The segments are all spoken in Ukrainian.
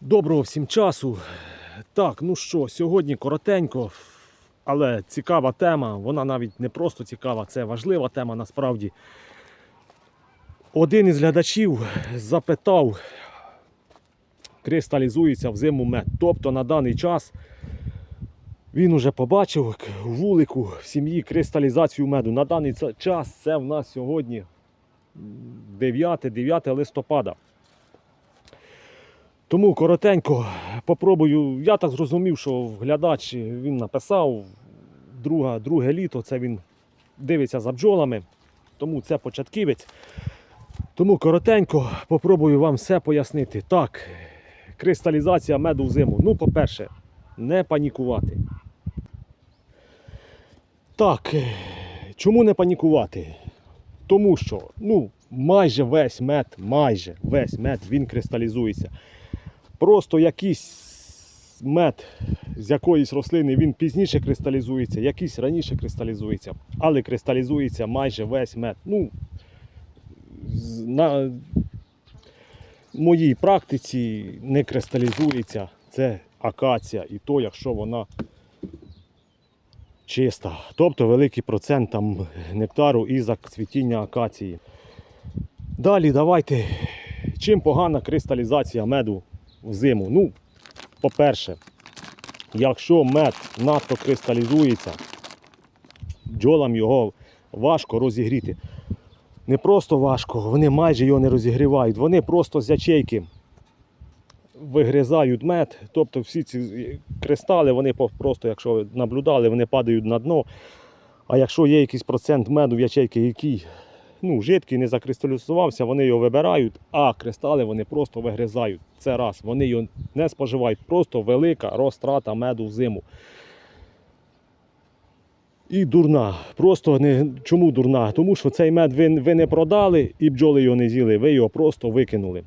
Доброго всім часу. Так, ну що, сьогодні коротенько, але цікава тема. Вона навіть не просто цікава, це важлива тема насправді. Один із глядачів запитав, кристалізується взиму мед. Тобто на даний час він уже побачив вулику в сім'ї кристалізацію меду. На даний час це в нас сьогодні 9, 9 листопада. Тому коротенько попробую. Я так зрозумів, що глядач він написав друга, друге літо, це він дивиться за бджолами, тому це початківець. Тому коротенько попробую вам все пояснити. Так, кристалізація меду в зиму. Ну, по-перше, не панікувати. Так, чому не панікувати? Тому що ну, майже весь мед, майже весь мед він кристалізується. Просто якийсь мед з якоїсь рослини він пізніше кристалізується, якийсь раніше кристалізується, але кристалізується майже весь мед. Ну, на моїй практиці не кристалізується це акація, і то, якщо вона чиста. Тобто великий процент там нектару і цвітіння акації. Далі давайте, чим погана кристалізація меду взиму. Ну, по-перше, якщо мед надто кристалізується, бджолам його важко розігріти. Не просто важко, вони майже його не розігрівають. Вони просто з ячейки вигризають мед. Тобто всі ці кристали, вони просто, якщо наблюдали, вони падають на дно. А якщо є якийсь процент меду в ячейки, який ну, жидкий, не закристалізувався, вони його вибирають, а кристали вони просто вигризають. Це раз. Вони його не споживають. Просто велика розтрата меду в зиму. І дурна. Просто не чому дурна? Тому що цей мед ви, ви не продали і бджоли його не з'їли, ви його просто викинули.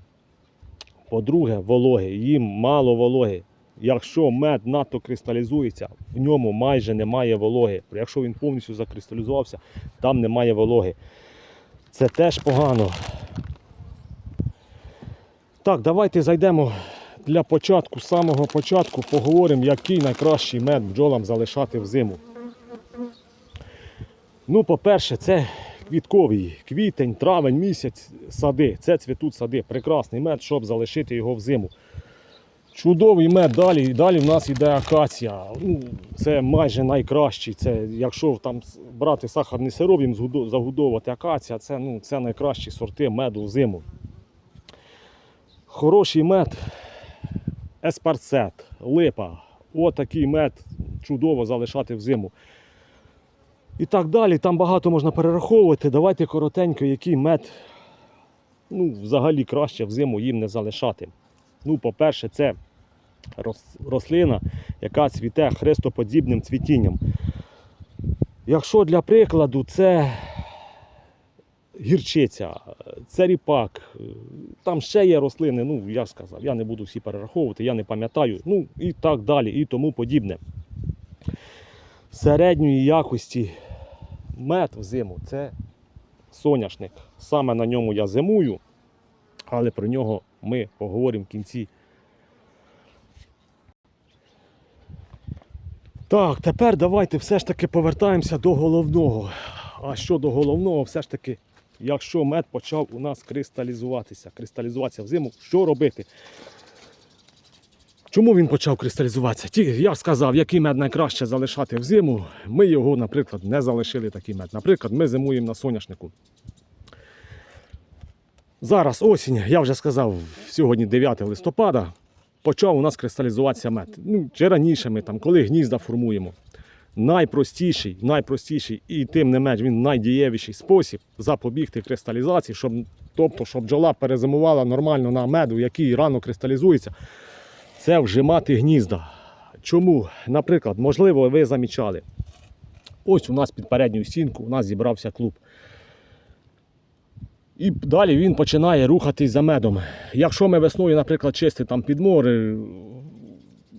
По-друге, вологи. Їм мало вологи. Якщо мед надто кристалізується, в ньому майже немає вологи. Якщо він повністю закристалізувався, там немає вологи. Це теж погано. Так, давайте зайдемо для початку, з самого початку, поговоримо, який найкращий мед бджолам залишати взиму. Ну, по-перше, це квітковий квітень, травень місяць, сади. Це цвітуть сади. Прекрасний мед, щоб залишити його взиму. Чудовий мед далі. Далі в нас йде акація. Ну, це майже найкращий. Це, якщо там брати сахарний сироп, їм загудовувати акація, це, ну, це найкращі сорти меду взиму. Хороший мед, еспарцет, липа. Отакий мед чудово залишати взиму. І так далі. Там багато можна перераховувати. Давайте коротенько, який мед ну, взагалі краще взиму їм не залишати. Ну, по-перше, це рослина, яка цвіте хрестоподібним цвітінням. Якщо для прикладу це гірчиця, це ріпак, там ще є рослини, ну я сказав, я не буду всі перераховувати, я не пам'ятаю, ну і так далі, і тому подібне. Середньої якості мед взиму це соняшник. Саме на ньому я зимую, але про нього ми поговоримо в кінці. Так, тепер давайте все ж таки повертаємося до головного. А щодо головного, все ж таки, якщо мед почав у нас кристалізуватися, кристалізуватися взиму, що робити? Чому він почав кристалізуватися? Ті, я сказав, який мед найкраще залишати взиму. Ми його, наприклад, не залишили такий мед. Наприклад, ми зимуємо на соняшнику. Зараз осінь, я вже сказав, сьогодні 9 листопада, почав у нас кристалізуватися мед. Ну, чи раніше ми там, коли гнізда формуємо. Найпростіший, найпростіший і тим не менш він найдієвіший спосіб запобігти кристалізації, щоб, тобто, щоб бджола перезимувала нормально на меду, який рано кристалізується, це вжимати гнізда. Чому? Наприклад, можливо, ви замічали. Ось у нас під передньою стінкою у нас зібрався клуб. І далі він починає рухатись за медом. Якщо ми весною, наприклад, чистимо там підмори,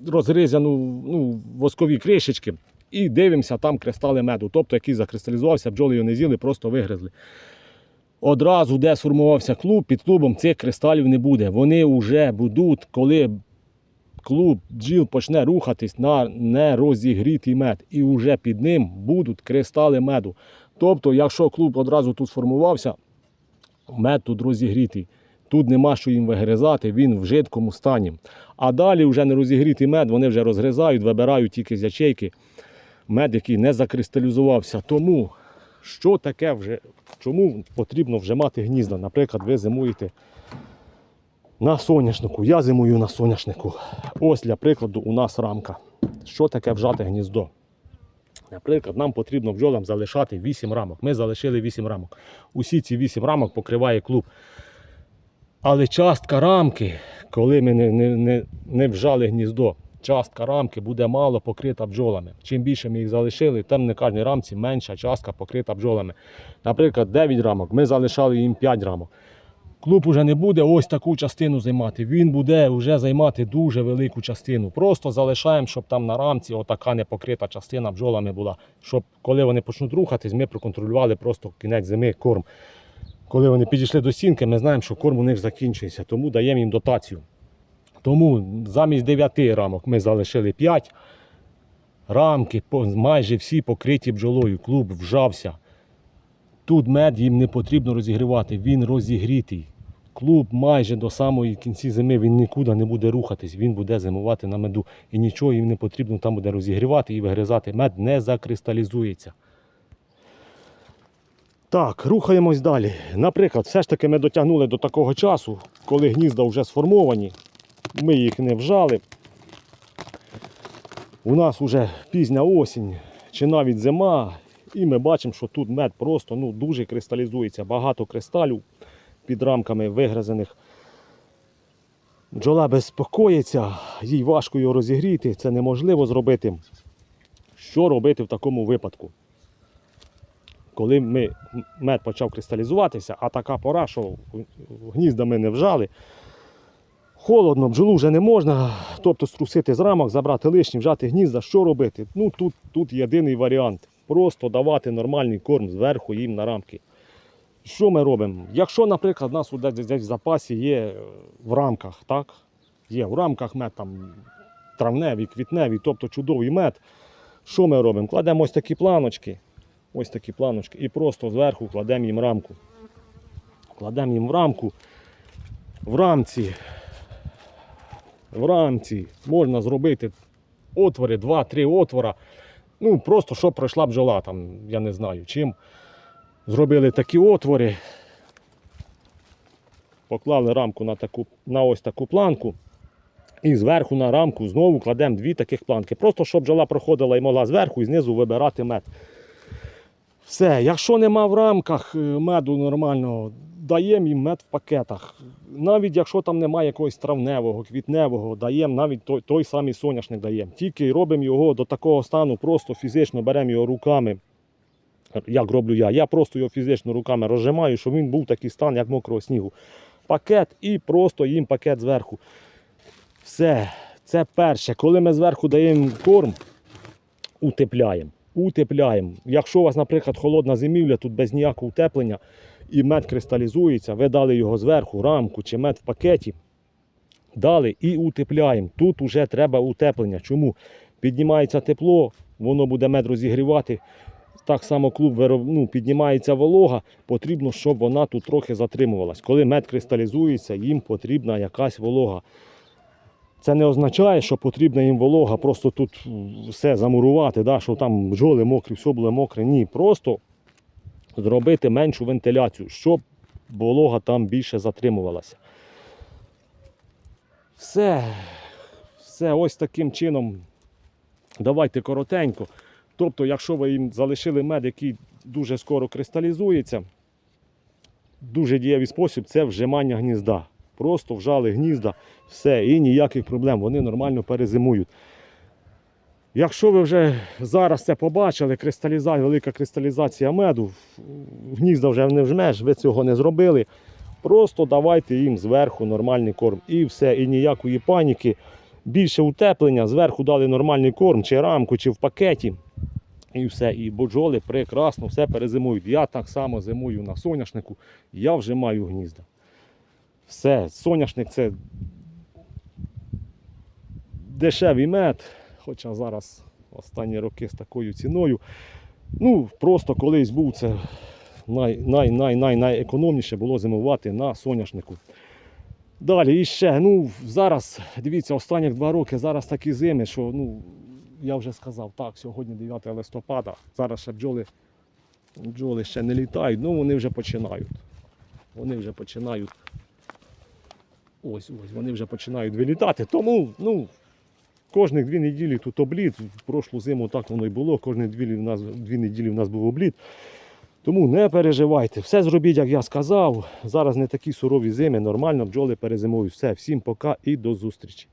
розрізану ну, воскові кришечки, і дивимося, там кристали меду, тобто який закристалізувався, бджоли його не з'їли, просто вигризли. Одразу, де сформувався клуб, під клубом цих кристалів не буде. Вони вже будуть, коли клуб бджіл почне рухатись на нерозігрітий мед, і вже під ним будуть кристали меду. Тобто, якщо клуб одразу тут сформувався, мед тут розігрітий. Тут нема що їм вигризати, він в жидкому стані. А далі вже не розігрітий мед, вони вже розгризають, вибирають тільки з ячейки мед, який не закристалізувався. Тому що таке вже, чому потрібно вже мати гнізда? Наприклад, ви зимуєте на соняшнику. Я зимую на соняшнику. Ось для прикладу у нас рамка. Що таке вжати гніздо? Наприклад, нам потрібно бджолам залишати 8 рамок. Ми залишили 8 рамок. Усі ці 8 рамок покриває клуб. Але частка рамки, коли ми не, не, не, не вжали гніздо, частка рамки буде мало покрита бджолами. Чим більше ми їх залишили, тим на кожній рамці менша частка покрита бджолами. Наприклад, 9 рамок, ми залишали їм 5 рамок. Клуб уже не буде ось таку частину займати. Він буде вже займати дуже велику частину. Просто залишаємо, щоб там на рамці отака непокрита частина бджолами була. Щоб коли вони почнуть рухатись, ми проконтролювали просто кінець зими корм. Коли вони підійшли до стінки, ми знаємо, що корм у них закінчується, тому даємо їм дотацію. Тому замість 9 рамок ми залишили 5. Рамки майже всі покриті бджолою. Клуб вжався. Тут мед їм не потрібно розігрівати, він розігрітий. Клуб майже до самої кінці зими він нікуди не буде рухатись, він буде зимувати на меду. І нічого їм не потрібно там буде розігрівати і вигризати. Мед не закристалізується. Так, рухаємось далі. Наприклад, все ж таки ми дотягнули до такого часу, коли гнізда вже сформовані. Ми їх не вжали. У нас вже пізня осінь чи навіть зима, і ми бачимо, що тут мед просто ну, дуже кристалізується. Багато кристалів під рамками вигризаних. Бджола безпокоїться, їй важко його розігріти, це неможливо зробити. Що робити в такому випадку? Коли ми, мед почав кристалізуватися, а така пора, що гнізда ми не вжали, холодно, бджолу вже не можна, тобто струсити з рамок, забрати лишні, вжати гнізда, що робити? Ну тут, тут єдиний варіант. Просто давати нормальний корм зверху їм на рамки. Що ми робимо? Якщо, наприклад, у нас десь, в запасі є е, в рамках, так? Є в рамках мед там травневий, квітневий, тобто чудовий мед. Що ми робимо? Кладемо ось такі планочки, ось такі планочки, і просто зверху кладемо їм рамку. Кладемо їм в рамку. В рамці, в рамці можна зробити отвори, 2-3 отвора. Ну, просто щоб пройшла бджола, там, я не знаю чим. Зробили такі отвори, поклали рамку на, таку, на ось таку планку. І зверху на рамку знову кладемо дві таких планки. Просто щоб бджола проходила і могла зверху і знизу вибирати мед. Все, якщо нема в рамках е, меду нормального, даємо їм мед в пакетах. Навіть якщо там немає якогось травневого, квітневого, даємо навіть той, той самий соняшник даємо. Тільки робимо його до такого стану, просто фізично беремо його руками. Як роблю я? Я просто його фізично руками розжимаю, щоб він був такий стан, як мокрого снігу. Пакет і просто їм пакет зверху. Все, це перше. Коли ми зверху даємо корм, утепляємо. Утепляємо. Якщо у вас, наприклад, холодна зимівля, тут без ніякого утеплення і мед кристалізується, ви дали його зверху, рамку чи мед в пакеті, дали і утепляємо. Тут вже треба утеплення. Чому? Піднімається тепло, воно буде мед розігрівати. Так само клуб ну, піднімається волога, потрібно, щоб вона тут трохи затримувалась. Коли мед кристалізується, їм потрібна якась волога. Це не означає, що потрібна їм волога, просто тут все замурувати, да, що там бджоли мокрі, все було мокре. Ні, просто зробити меншу вентиляцію, щоб волога там більше затримувалася. Все, все ось таким чином. Давайте коротенько. Тобто, якщо ви їм залишили мед, який дуже скоро кристалізується, дуже дієвий спосіб це вжимання гнізда. Просто вжали гнізда, все, і ніяких проблем, вони нормально перезимують. Якщо ви вже зараз це побачили, кристалізація, велика кристалізація меду, гнізда вже не вжмеш, ви цього не зробили. Просто давайте їм зверху нормальний корм. І все, і ніякої паніки. Більше утеплення, зверху дали нормальний корм, чи рамку, чи в пакеті. І все. І бджоли прекрасно все перезимують. Я так само зимую на соняшнику, я вже маю гнізда. Все, соняшник це дешевий мед, хоча зараз останні роки з такою ціною. Ну, просто колись був це най, най, най, най, найекономніше було зимувати на соняшнику. Далі і ще, ну зараз, дивіться, останні два роки, зараз такі зими, що ну, я вже сказав, так, сьогодні 9 листопада, зараз ще бджоли, бджоли ще не літають, ну вони вже починають. Вони вже починають. Ось, ось, вони вже починають вилітати. Тому, ну, кожних дві неділі тут обліт. В прошлу зиму так воно і було. Кожні дві, нас, дві неділі в нас був обліт. Тому не переживайте. Все зробіть, як я сказав. Зараз не такі сурові зими, нормально бджоли перезимують. Все, всім пока і до зустрічі.